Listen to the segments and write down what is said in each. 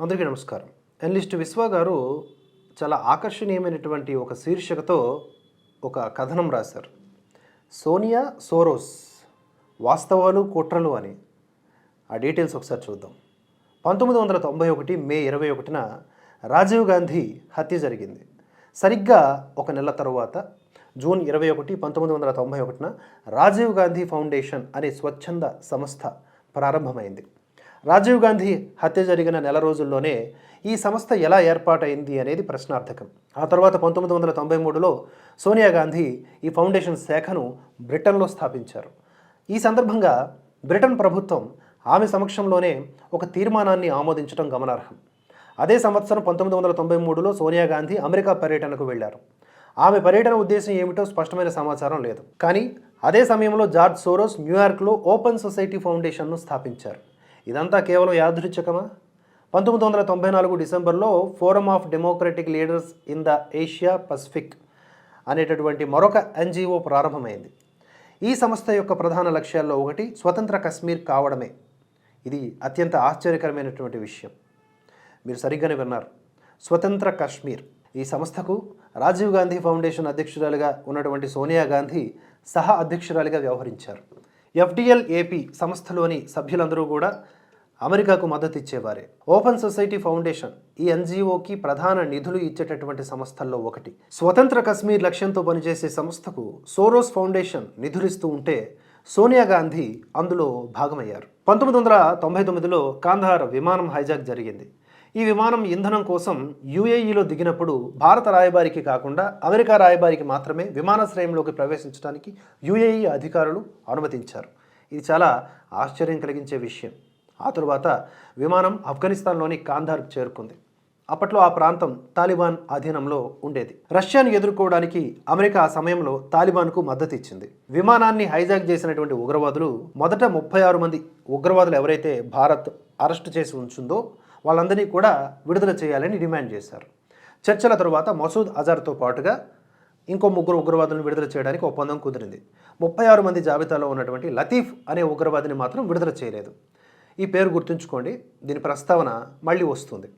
అందరికీ నమస్కారం. ఎన్లిస్ట్ విశ్వ గారు చాలా ఆకర్షణీయమైనటువంటి ఒక శీర్షికతో ఒక కథనం రాశారు. సోనియా సోరోస్ వాస్తవాలు కుట్రలు అని. ఆ డీటెయిల్స్ ఒకసారి చూద్దాం. పంతొమ్మిది వందల తొంభై ఒకటి మే ఇరవై ఒకటిన రాజీవ్ గాంధీ హత్య జరిగింది. సరిగ్గా ఒక నెల తరువాత జూన్ ఇరవై ఒకటి పంతొమ్మిది వందల తొంభై ఒకటిన రాజీవ్ గాంధీ ఫౌండేషన్ అనే స్వచ్ఛంద సంస్థ ప్రారంభమైంది. రాజీవ్ గాంధీ హత్య జరిగిన నెల రోజుల్లోనే ఈ సంస్థ ఎలా ఏర్పాటైంది అనేది ప్రశ్నార్థకం. ఆ తర్వాత పంతొమ్మిది వందల తొంభై మూడులో సోనియా గాంధీ ఈ ఫౌండేషన్ శాఖను బ్రిటన్లో స్థాపించారు. ఈ సందర్భంగా బ్రిటన్ ప్రభుత్వం ఆమె సమక్షంలోనే ఒక తీర్మానాన్ని ఆమోదించడం గమనార్హం. అదే సంవత్సరం పంతొమ్మిది వందల తొంభై మూడులో సోనియా గాంధీ అమెరికా పర్యటనకు వెళ్ళారు ఆమె పర్యటన ఉద్దేశం ఏమిటో స్పష్టమైన సమాచారం లేదు. కానీ అదే సమయంలో జార్జ్ సోరోస్ న్యూయార్క్లో ఓపెన్ సొసైటీ ఫౌండేషన్ను స్థాపించారు. ఇదంతా కేవలం యాదృచ్ఛకమా? పంతొమ్మిది వందల తొంభై నాలుగు డిసెంబర్లో forum of democratic leaders in the Asia Pacific అనేటటువంటి మరొక ఎన్జిఓ ప్రారంభమైంది. ఈ సంస్థ యొక్క ప్రధాన లక్ష్యాల్లో ఒకటి స్వతంత్ర కశ్మీర్ కావడమే. ఇది అత్యంత ఆశ్చర్యకరమైనటువంటి విషయం. మీరు సరిగ్గానే విన్నారు. స్వతంత్ర కాశ్మీర్. ఈ సంస్థకు రాజీవ్ గాంధీ ఫౌండేషన్ అధ్యక్షురాలుగా ఉన్నటువంటి సోనియా గాంధీ సహ అధ్యక్షురాలిగా వ్యవహరించారు. ఎఫ్డిఎల్ ఏపీ సంస్థలోని సభ్యులందరూ కూడా అమెరికాకు మద్దతు ఇచ్చేవారే ఓపెన్ సొసైటీ ఫౌండేషన్ ఈ ఎన్జిఓకి ప్రధాన నిధులు ఇచ్చేటటువంటి సంస్థల్లో ఒకటి. స్వతంత్ర కశ్మీర్ లక్ష్యంతో పనిచేసే సంస్థకు సోరోస్ ఫౌండేషన్ నిధులిస్తూ ఉంటే సోనియా గాంధీ అందులో భాగమయ్యారు. పంతొమ్మిది వందల తొంభై తొమ్మిదిలో కాంధార్ విమానం హైజాక్ జరిగింది. ఈ విమానం ఇంధనం కోసం యుఏఈలో దిగినప్పుడు భారత రాయబారికి కాకుండా అమెరికా రాయబారికి మాత్రమే విమానాశ్రయంలోకి ప్రవేశించడానికి యుఏఈ అధికారులు అనుమతించారు. ఇది చాలా ఆశ్చర్యం కలిగించే విషయం. ఆ తరువాత విమానం ఆఫ్ఘనిస్తాన్లోని కాంధార్కు చేరుకుంది. అప్పట్లో ఆ ప్రాంతం తాలిబాన్ అధీనంలో ఉండేది. రష్యాను ఎదుర్కోవడానికి అమెరికా ఆ సమయంలో తాలిబాన్కు మద్దతు ఇచ్చింది. విమానాన్ని హైజాక్ చేసినటువంటి ఉగ్రవాదులు మొదట ముప్పై ఆరు మంది ఉగ్రవాదులు ఎవరైతే భారత్ అరెస్టు చేసి ఉంచుందో వాళ్ళందరినీ కూడా విడుదల చేయాలని డిమాండ్ చేశారు. చర్చల తరువాత మసూద్ అజార్తో పాటుగా ఇంకో ముగ్గురు ఉగ్రవాదులను విడుదల చేయడానికి ఒప్పందం కుదిరింది. ముప్పై ఆరు మంది జాబితాలో ఉన్నటువంటి లతీఫ్ అనే ఉగ్రవాదిని మాత్రం విడుదల చేయలేదు. ఈ పేరు గుర్తుంచుకోండి. దీని ప్రస్తావన మళ్ళీ వస్తుంది.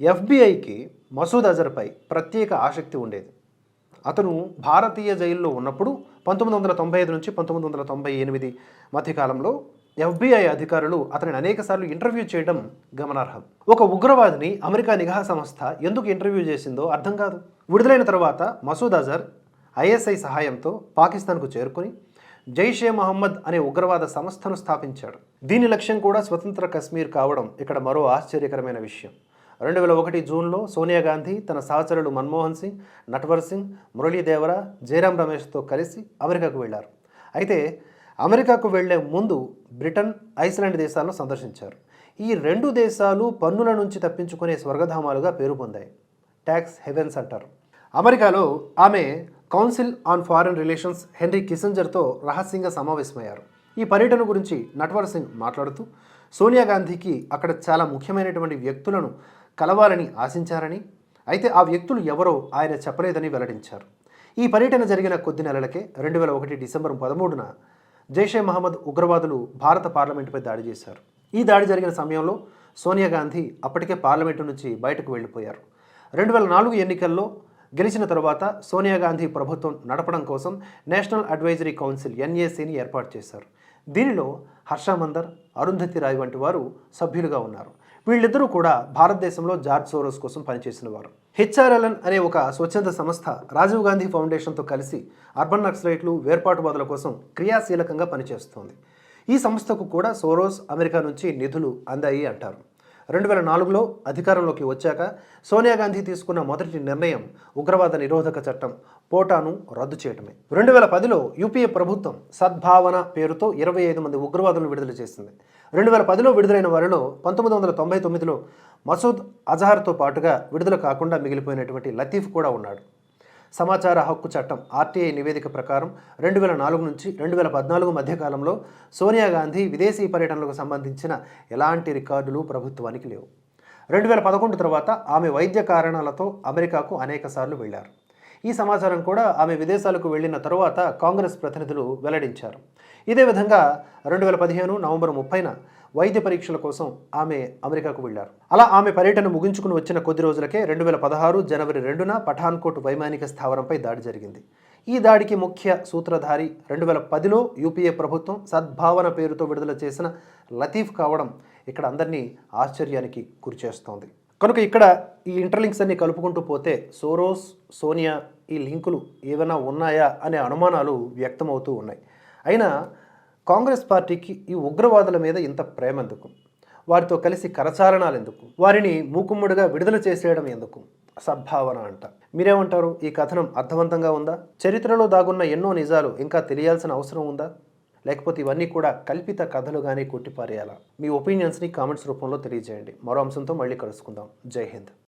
ఎఫ్బిఐకి మసూద్ అజర్పై ప్రత్యేక ఆసక్తి ఉండేది. అతను భారతీయ జైల్లో ఉన్నప్పుడు పంతొమ్మిది వందల తొంభై ఐదు నుంచి పంతొమ్మిది వందల తొంభై ఎనిమిది మధ్యకాలంలో ఎఫ్బిఐ అధికారులు అతనిని అనేకసార్లు ఇంటర్వ్యూ చేయడం గమనార్హం. ఒక ఉగ్రవాదిని అమెరికా నిఘా సంస్థ ఎందుకు ఇంటర్వ్యూ చేసిందో అర్థం కాదు. విడుదలైన తర్వాత మసూద్ అజర్ ఐఎస్ఐ సహాయంతో పాకిస్తాన్కు చేరుకుని జైషే మహమ్మద్ అనే ఉగ్రవాద సంస్థను స్థాపించాడు. దీని లక్ష్యం కూడా స్వతంత్ర కశ్మీర్ కావడం ఇక్కడ మరో ఆశ్చర్యకరమైన విషయం. రెండు వేల ఒకటి జూన్లో సోనియా గాంధీ తన సహచరులు మన్మోహన్ సింగ్ నట్వర్ సింగ్ మురళీదేవరా జయరాం రమేష్తో కలిసి అమెరికాకు వెళ్ళారు. అయితే అమెరికాకు వెళ్ళే ముందు బ్రిటన్ ఐస్లాండ్ దేశాలను సందర్శించారు. ఈ రెండు దేశాలు పన్నుల నుంచి తప్పించుకునే స్వర్గధామాలుగా పేరు పొందాయి. ట్యాక్స్ హెవెన్స్ అంటారు. అమెరికాలో ఆమె council on foreign relations Henry కిసింజర్తో రహస్యంగా సమావేశమయ్యారు. ఈ పర్యటన గురించి నట్వర్ సింగ్ మాట్లాడుతూ సోనియా గాంధీకి అక్కడ చాలా ముఖ్యమైనటువంటి వ్యక్తులను కలవాలని ఆశించారని అయితే ఆ వ్యక్తులు ఎవరో ఆయన చెప్పలేదని వెల్లడించారు. ఈ పర్యటన జరిగిన కొద్ది నెలలకే రెండు వేల ఒకటి డిసెంబర్ పదమూడున జైషే మహమ్మద్ ఉగ్రవాదులు భారత పార్లమెంటుపై దాడి చేశారు. ఈ దాడి జరిగిన సమయంలో సోనియా గాంధీ అప్పటికే పార్లమెంటు నుంచి బయటకు వెళ్ళిపోయారు. రెండు వేల నాలుగు ఎన్నికల్లో గెలిచిన తరువాత సోనియా గాంధీ ప్రభుత్వం నడపడం కోసం నేషనల్ అడ్వైజరీ కౌన్సిల్ ఎన్ఏసీని ఏర్పాటు చేశారు. దీనిలో హర్షమందర్ అరుంధతి రాయ్ వంటి వారు సభ్యులుగా ఉన్నారు. వీళ్ళిద్దరూ కూడా భారతదేశంలో జార్జ్ సోరోస్ కోసం పనిచేసిన వారు. హెచ్ఆర్ఎల్ఎన్ అనే ఒక స్వచ్ఛంద సంస్థ రాజీవ్ గాంధీ ఫౌండేషన్తో కలిసి అర్బన్ నక్సలైట్లు వేర్పాటువాదుల కోసం క్రియాశీలకంగా పనిచేస్తోంది. ఈ సంస్థకు కూడా సోరోస్ అమెరికా నుంచి నిధులు అందాయి అంటారు. రెండు వేల నాలుగులో అధికారంలోకి వచ్చాక సోనియా గాంధీ తీసుకున్న మొదటి నిర్ణయం ఉగ్రవాద నిరోధక చట్టం పోటాను రద్దు చేయటమే. రెండు వేల పదిలో యూపీఏ ప్రభుత్వం సద్భావన పేరుతో ఇరవై ఐదు మంది ఉగ్రవాదులను విడుదల చేసింది. రెండు వేల పదిలో విడుదలైన వారిలో పంతొమ్మిది వందల తొంభై తొమ్మిదిలో మసూద్ అజహార్తో పాటుగా విడుదల కాకుండా మిగిలిపోయినటువంటి లతీఫ్ కూడా ఉన్నాడు. సమాచార హక్కు చట్టం ఆర్టీఐ నివేదిక ప్రకారం రెండు వేల నాలుగు నుంచి రెండు వేల పద్నాలుగు మధ్యకాలంలో సోనియా గాంధీ విదేశీ పర్యటనలకు సంబంధించిన ఎలాంటి రికార్డులు ప్రభుత్వానికి లేవు. రెండు వేల పదకొండు తర్వాత ఆమె వైద్య కారణాలతో అమెరికాకు అనేకసార్లు వెళ్ళారు ఈ సమాచారం కూడా ఆమె విదేశాలకు వెళ్ళిన తరువాత కాంగ్రెస్ ప్రతినిధులు వెల్లడించారు. ఇదే విధంగా రెండు వేల పదిహేను నవంబర్ ముప్పైన వైద్య పరీక్షల కోసం ఆమె అమెరికాకు వెళ్ళారు అలా ఆమె పర్యటన ముగించుకుని వచ్చిన కొద్ది రోజులకే రెండు వేల పదహారు జనవరి రెండున పఠాన్కోట్ వైమానిక స్థావరంపై దాడి జరిగింది. ఈ దాడికి ముఖ్య సూత్రధారి రెండు వేల పదిలో యూపీఏ ప్రభుత్వం సద్భావన పేరుతో విడుదల చేసిన లతీఫ్ కావడం ఇక్కడ అందరినీ ఆశ్చర్యానికి గురిచేస్తోంది. కనుక ఇక్కడ ఈ ఇంటర్లింక్స్ అన్ని కలుపుకుంటూ పోతే సోరోస్ సోనియా ఈ లింకులు ఏమైనా ఉన్నాయా అనే అనుమానాలు వ్యక్తమవుతూ ఉన్నాయి. అయినా కాంగ్రెస్ పార్టీకి ఈ ఉగ్రవాదుల మీద ఇంత ప్రేమ ఎందుకు? వారితో కలిసి కరచాలనాలు ఎందుకు? వారిని మూకుమ్ముడిగా విడుదల చేసేయడం ఎందుకు? సద్భావన అంట. మీరేమంటారు? ఈ కథనం అర్థవంతంగా ఉందా? చరిత్రలో దాగున్న ఎన్నో నిజాలు ఇంకా తెలియాల్సిన అవసరం ఉందా? లేకపోతే ఇవన్నీ కూడా కల్పిత కథలుగానే కొట్టిపారేయాలా? మీ ఒపీనియన్స్ని కామెంట్స్ రూపంలో తెలియజేయండి. మరో అంశంతో మళ్ళీ కలుసుకుందాం. జై హింద్.